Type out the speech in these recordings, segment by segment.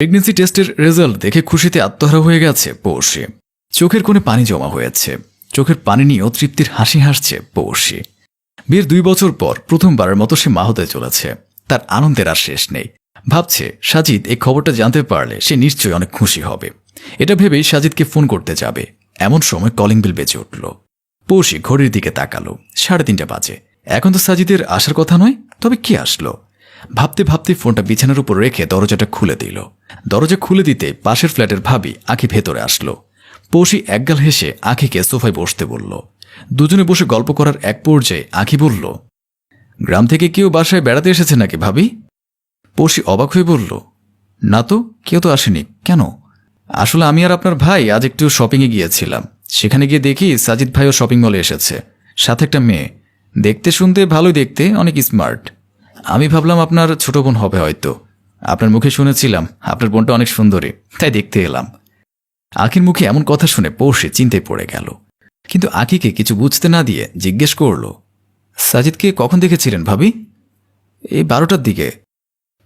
Pregnancy টেস্টের result দেখে খুশিতে আত্মহারা হয়ে গেছে পৌষে চোখের কোণে পানি জমা হয়েছে। চোখের পানি নিয়েও তৃপ্তির হাসি হাসছে পৌষে বিয়ের দুই বছর পর প্রথমবারের মতো সে মা হতে চলেছে। তার আনন্দের আর শেষ নেই। ভাবছে, সাজিদ, এই খবরটা জানতে পারলে সে নিশ্চয়ই অনেক খুশি হবে। এটা ভেবেই সাজিদকে ফোন করতে যাবে। এমন সময় কলিং বিল বেজে উঠল। পৌষি ঘড়ির দিকে তাকালো। সাড়ে তিনটা বাজে। এখন তো সাজিদের আসার কথা নয়, তবে কি আসলো? ভাবতে ভাবতে ফোনটা বিছানার উপর রেখে দরজাটা খুলে দিল। দরজা খুলে দিতে পাশের ফ্ল্যাটের ভাবি আঁখি ভেতরে আসলো। পৌষি একগাল হেসে আঁখিকে সোফায় বসতে বলল। দুজনে বসে গল্প করার এক পর্যায়ে আঁখি বলল, গ্রাম থেকে কেউ বাসায় বেড়াতে এসেছে নাকি ভাবি? পড়শি অবাক হয়ে বলল, না তো, কেউ তো আসেনি। কেন? আসলে আমি আর আপনার ভাই আজ একটু শপিংয়ে গিয়েছিলাম। সেখানে গিয়ে দেখি সাজিদ ভাইও শপিং মলে এসেছে। সাথে একটা মেয়ে। দেখতে শুনতে ভালোই দেখতে, অনেক স্মার্ট। আমি ভাবলাম আপনার ছোট বোন হবে হয়তো। আপনার মুখে শুনেছিলাম, আপনার বোনটা অনেক সুন্দরী, তাই দেখতে এলাম। আখির মুখে এমন কথা শুনে পৌষে চিন্তায় পড়ে গেল। কিন্তু আখিকে কিছু বুঝতে না দিয়ে জিজ্ঞেস করল, সাজিদকে কখন দেখেছিলেন ভাবি? এই বারোটার দিকে।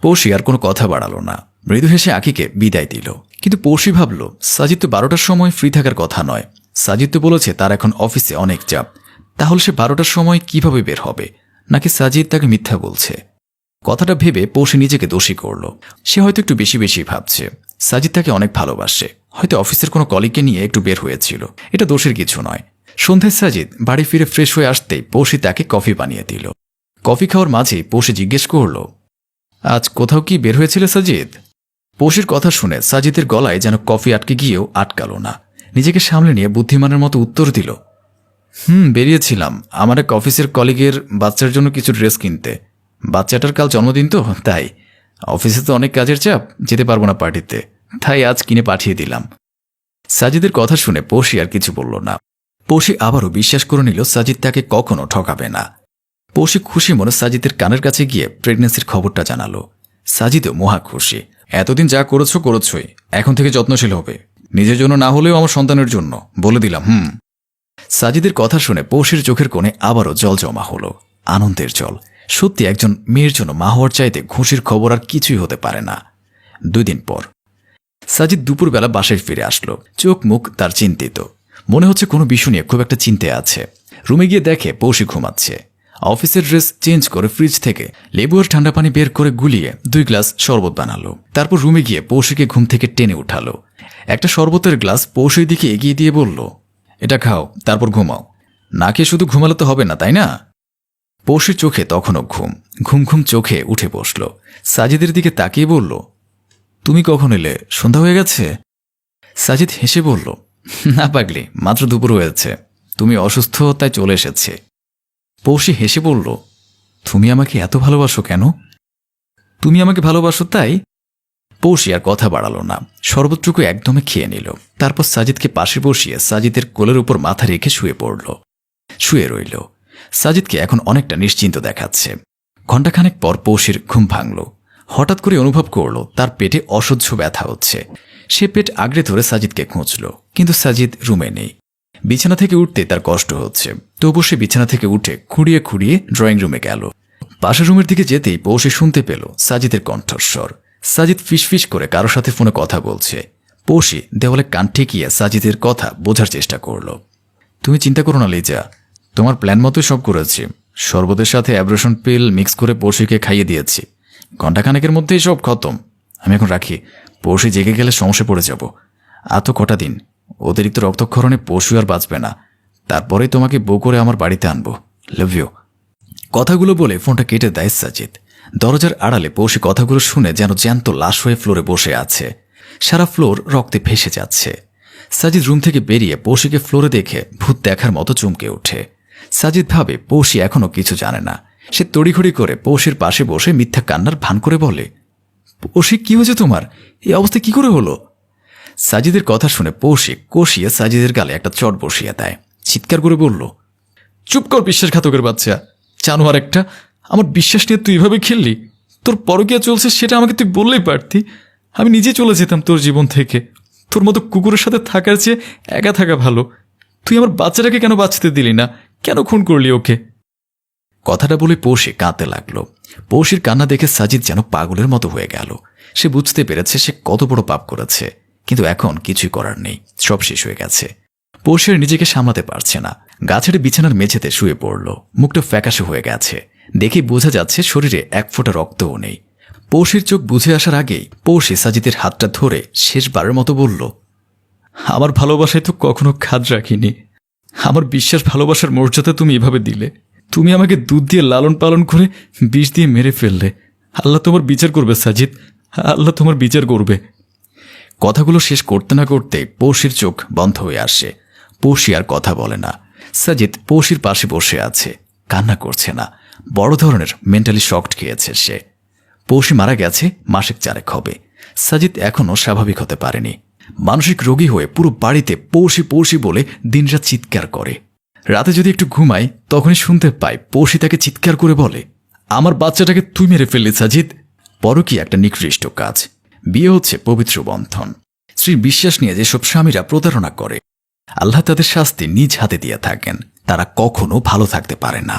পৌষি আর কোনো কথা বাড়ালো না। মৃদু হেসে আকিকে বিদায় দিল। কিন্তু পৌষি ভাবল, সাজিদ তো বারোটার সময় ফ্রি থাকার কথা নয়। সাজিদ তো বলেছে তার এখন অফিসে অনেক চাপ। তাহলে সে বারোটার সময় কীভাবে বের হবে? নাকি সাজিদ তাকে মিথ্যা বলছে? কথাটা ভেবে পৌষি নিজেকে দোষী করল। সে হয়তো একটু বেশি বেশি ভাবছে। সাজিদ তাকে অনেক ভালোবাসে। হয়তো অফিসের কোনো কলিগকে নিয়ে একটু বের হয়েছিল। এটা দোষের কিছু নয়। সন্ধ্যায় সাজিদ বাড়ি ফিরে ফ্রেশ হয়ে আসতেই পৌষি তাকে কফি বানিয়ে দিল। কফি খাওয়ার মাঝে পৌষি জিজ্ঞেস করল, আজ কোথাও কি বের হয়েছিল সাজিদ? পৌষির কথা শুনে সাজিদের গলায় যেন কফি আটকে গিয়েও আটকালো না। নিজেকে সামলে নিয়ে বুদ্ধিমানের মতো উত্তর দিল, হুম, বেরিয়েছিলাম। আমার এক অফিসের কলিগের বাচ্চার জন্য কিছু ড্রেস কিনতে। বাচ্চাটার কাল জন্মদিন তো, তাই। অফিসে তো অনেক কাজের চাপ, যেতে পারব না পার্টিতে। তাই আজ কিনে পাঠিয়ে দিলাম। সাজিদের কথা শুনে পৌষি আর কিছু বলল না। পৌষি আবারও বিশ্বাস করে নিল সাজিদ তাকে কখনো ঠকাবে না। পৌষি খুশি মনে সাজিদের কানের কাছে গিয়ে প্রেগনেন্সির খবরটা জানালো। সাজিদও মহা খুশি। এতদিন যা করেছ, করেছই। এখন থেকে যত্নশীল হবে। নিজের জন্য না হলেও আমার সন্তানের জন্য। বলে দিলাম, হুম। সাজিদের কথা শুনে পৌষির চোখের কোণে আবারও জল জমা হলো। আনন্দের জল। সত্যি একজন মেয়ের জন্য মা হওয়ার চাইতে খুশির খবর আর কিছুই হতে পারে না। দুই দিন পর। সাজিদ দুপুরবেলা বাসায় ফিরে আসলো। চোখ মুখ তার চিন্তিত। মনে হচ্ছে কোনো বিষয় নিয়ে খুব একটা চিন্তে আছে। রুমে গিয়ে দেখে পৌষি ঘুমাচ্ছে। অফিসের ড্রেস চেঞ্জ করে ফ্রিজ থেকে লেবু আর ঠান্ডা পানি বের করে গুলিয়ে দুই গ্লাস শরবত বানালো। তারপর রুমে গিয়ে পৌষিকে ঘুম থেকে টেনে উঠালো। একটা শরবতের গ্লাস পৌষির দিকে এগিয়ে দিয়ে বলল, এটা খাও, তারপর ঘুমাও। না খেয়ে শুধু ঘুমালে তো হবে না, তাই না? পৌষির চোখে তখনও ঘুম ঘুম ঘুম চোখে উঠে বসল। সাজিদের দিকে তাকিয়ে বলল, তুমি কখন এলে? সন্ধ্যা হয়ে গেছে? সাজিদ হেসে বলল, না পাগলি, মাত্র দুপুর হয়েছে। তুমি অসুস্থ, তাই চলে এসেছে। পৌষি হেসে বলল, তুমি আমাকে এত ভালোবাসো কেন? তুমি আমাকে ভালোবাসো তাই? পৌষি আর কথা বাড়ালো না। শরবতটুকু একদমে খেয়ে নিল। তারপর সাজিদকে পাশে বসিয়ে সাজিদের কোলের উপর মাথা রেখে শুয়ে পড়ল। শুয়ে রইল। সাজিদকে এখন অনেকটা নিশ্চিন্ত দেখাচ্ছে। ঘণ্টাখানেক পর পৌষির ঘুম ভাঙল। হঠাৎ করে অনুভব করল, তার পেটে অসহ্য ব্যথা হচ্ছে। সে পেট আগড়ে ধরে সাজিদকে খুঁজল, কিন্তু সাজিদ রুমে নেই। বিছানা থেকে উঠতে তার কষ্ট হচ্ছে। তবু সে বিছানা থেকে উঠে খুঁড়িয়ে খুঁড়িয়ে ড্রয়িং রুমে গেল। পাশের রুমের দিকে যেতেই পৌষে শুনতে পেল সাজিদের কণ্ঠস্বর। সাজিদ ফিসফিস করে কারোর সাথে ফোনে কথা বলছে। পৌষি দেওয়ালে কান ঠেকিয়ে সাজিদের কথা বোঝার চেষ্টা করল। তুমি চিন্তা করো না, লিজা। তোমার প্ল্যান মতোই সব করেছি। শরবতের সাথে অ্যাব্রেশন পিল মিক্স করে পৌষিকে খাইয়ে দিয়েছি। ঘণ্টাখানেকের মধ্যেই সব খতম। আমি এখন রাখি। পৌষি জেগে গেলে সমস্যা পড়ে যাব। আর তো কটা দিন। অতিরিক্ত রক্তক্ষরণে পশু আর বাঁচবে না। তারপরেই তোমাকে বউ করে আমার বাড়িতে আনব। লাভ ইউ কথাগুলো বলে ফোনটা কেটে দেয় সাজিদ। দরজার আড়ালে পৌষি কথাগুলো শুনে যেন জ্যান্ত লাশ হয়ে ফ্লোরে বসে আছে। সারা ফ্লোর রক্তে ভেসে যাচ্ছে। সাজিদ রুম থেকে বেরিয়ে পৌষিকে ফ্লোরে দেখে ভূত দেখার মতো চমকে ওঠে। সাজিদ ভাবে পৌষি এখনও কিছু জানে না। সে তড়িঘড়ি করে পৌষির পাশে বসে মিথ্যা কান্নার ভান করে বলে, পৌষি, কি হয়েছে তোমার? এই অবস্থা কি করে হলো? সাজিদের কথা শুনে পৌষি কষিয়ে সাজিদের গালে একটা চট বসিয়ে দেয়। চিৎকার করে বলল, চুপ কর বিশ্বাসঘাতকের বাচ্চা। জানোয়ার একটা, আমার বিশ্বাস নিয়ে তুই এভাবে খেললি? তোর পরকিয়া চলছে সেটা আমাকে তুই বললেই পারতি। আমি নিজে চলে যেতাম তোর জীবন থেকে। তোর মতো কুকুরের সাথে থাকার চেয়ে একা থাকা ভালো। তুই আমার বাচ্চাটাকে কেন বাঁচতে দিলি না? কেন খুন করলি ওকে? কথাটা বলে পৌষে কাঁদতে লাগল। পৌষির কান্না দেখে সাজিদ যেন পাগলের মতো হয়ে গেল। সে বুঝতে পেরেছে সে কত বড় পাপ করেছে, কিন্তু এখন কিছুই করার নেই, সব শেষ হয়ে গেছে। পৌষের নিজেকে সামলাতে পারছে না, গাছের বিছানার মেঝেতে শুয়ে পড়ল, মুখটা ফ্যাকাশে হয়ে গেছে। দেখে বোঝা যাচ্ছে শরীরে এক ফোঁটা রক্তও নেই। পৌষের চোখ বুঝে আসার আগেই পৌষে সাজিদের হাতটা ধরে শেষবারের মতো বলল, আমার ভালোবাসায় তো কখনো খাদ রাখিনি। আমার বিশ্বাস ভালোবাসার মর্যাদা তুমি এভাবে দিলে। তুমি আমাকে দুধ দিয়ে লালন পালন করে বিষ দিয়ে মেরে ফেললে। আল্লাহ তোমার বিচার করবে, সাজিদ। আল্লাহ তোমার বিচার করবে। কথাগুলো শেষ করতে না করতে পৌষির চোখ বন্ধ হয়ে আসে। পৌষি আর কথা বলে না। সাজিদ পৌষির পাশে বসে আছে। কান্না করছে না। বড় ধরনের মেন্টালি শকড খেয়েছে সে। পৌষি মারা গেছে, মাসিক চারেক হবে। সাজিদ এখনও স্বাভাবিক হতে পারেনি। মানসিক রোগী হয়ে পুরো বাড়িতে পৌষি পৌষি বলে দিনরাত চিৎকার করে। রাতে যদি একটু ঘুমাই, তখনই শুনতে পাই পৌষি তাকে চিৎকার করে বলে, আমার বাচ্চাটাকে তুই মেরে ফেললি, সাজিদ। পরকী একটা নিকৃষ্ট কাজ। বিয়ে হচ্ছে পবিত্র বন্ধন। স্ত্রীর বিশ্বাস নিয়ে যেসব স্বামীরা প্রতারণা করে, আল্লাহ তাদের শাস্তি নিজ হাতে দিয়ে থাকেন। তারা কখনো ভালো থাকতে পারে না।